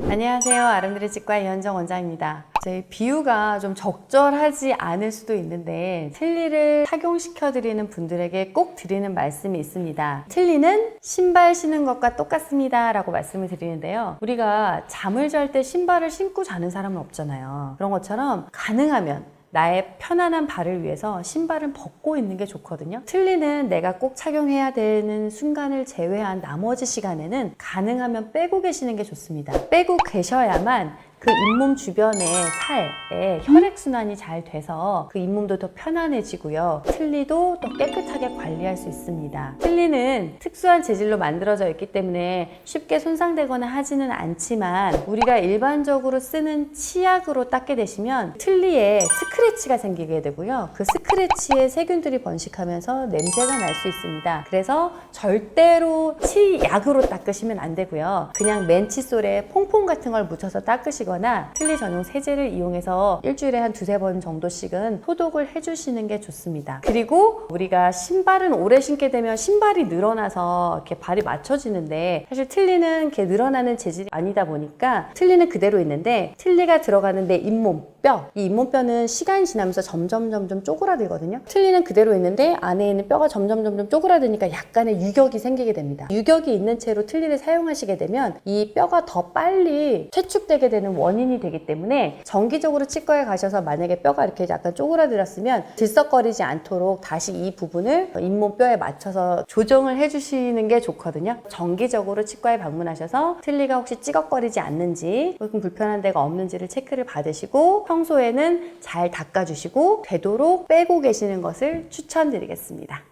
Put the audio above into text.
안녕하세요. 아름드리 치과 이현정 원장입니다. 제 비유가 좀 적절하지 않을 수도 있는데 틀니를 착용시켜 드리는 분들에게 꼭 드리는 말씀이 있습니다. 틀니는 신발 신는 것과 똑같습니다. 라고 말씀을 드리는데요. 우리가 잠을 잘 때 신발을 신고 자는 사람은 없잖아요. 그런 것처럼 가능하면 나의 편안한 발을 위해서 신발은 벗고 있는 게 좋거든요. 틀니는 내가 꼭 착용해야 되는 순간을 제외한 나머지 시간에는 가능하면 빼고 계시는 게 좋습니다. 빼고 계셔야만 그 잇몸 주변의 살에 혈액순환이 잘 돼서 그 잇몸도 더 편안해지고요. 틀니도 더 깨끗하게 관리할 수 있습니다. 틀니는 특수한 재질로 만들어져 있기 때문에 쉽게 손상되거나 하지는 않지만 우리가 일반적으로 쓰는 치약으로 닦게 되시면 틀니에 스크래치가 생기게 되고요. 그 스크래치에 세균들이 번식하면서 냄새가 날 수 있습니다. 그래서 절대로 치약으로 닦으시면 안 되고요. 그냥 맨칫솔에 퐁퐁 같은 걸 묻혀서 닦으시 거나 틀니 전용 세제를 이용해서 일주일에 한 두세 번 정도씩은 소독을 해주시는 게 좋습니다. 그리고 우리가 신발은 오래 신게 되면 신발이 늘어나서 이렇게 발이 맞춰지는데 사실 틀니는 이렇게 늘어나는 재질이 아니다 보니까 틀니는 그대로 있는데 틀니가 들어가는 내 잇몸 뼈, 이 잇몸뼈는 시간이 지나면서 점점 점점 쪼그라들거든요. 틀니는 그대로 있는데 안에 있는 뼈가 점점 점점 쪼그라드니까 약간의 유격이 생기게 됩니다. 유격이 있는 채로 틀니를 사용하시게 되면 이 뼈가 더 빨리 퇴축되게 되는 원인이 되기 때문에 정기적으로 치과에 가셔서 만약에 뼈가 이렇게 약간 쪼그라들었으면 들썩거리지 않도록 다시 이 부분을 잇몸 뼈에 맞춰서 조정을 해주시는 게 좋거든요. 정기적으로 치과에 방문하셔서 틀니가 혹시 찌걱거리지 않는지 혹은 불편한 데가 없는지를 체크를 받으시고 평소에는 잘 닦아주시고 되도록 빼고 계시는 것을 추천드리겠습니다.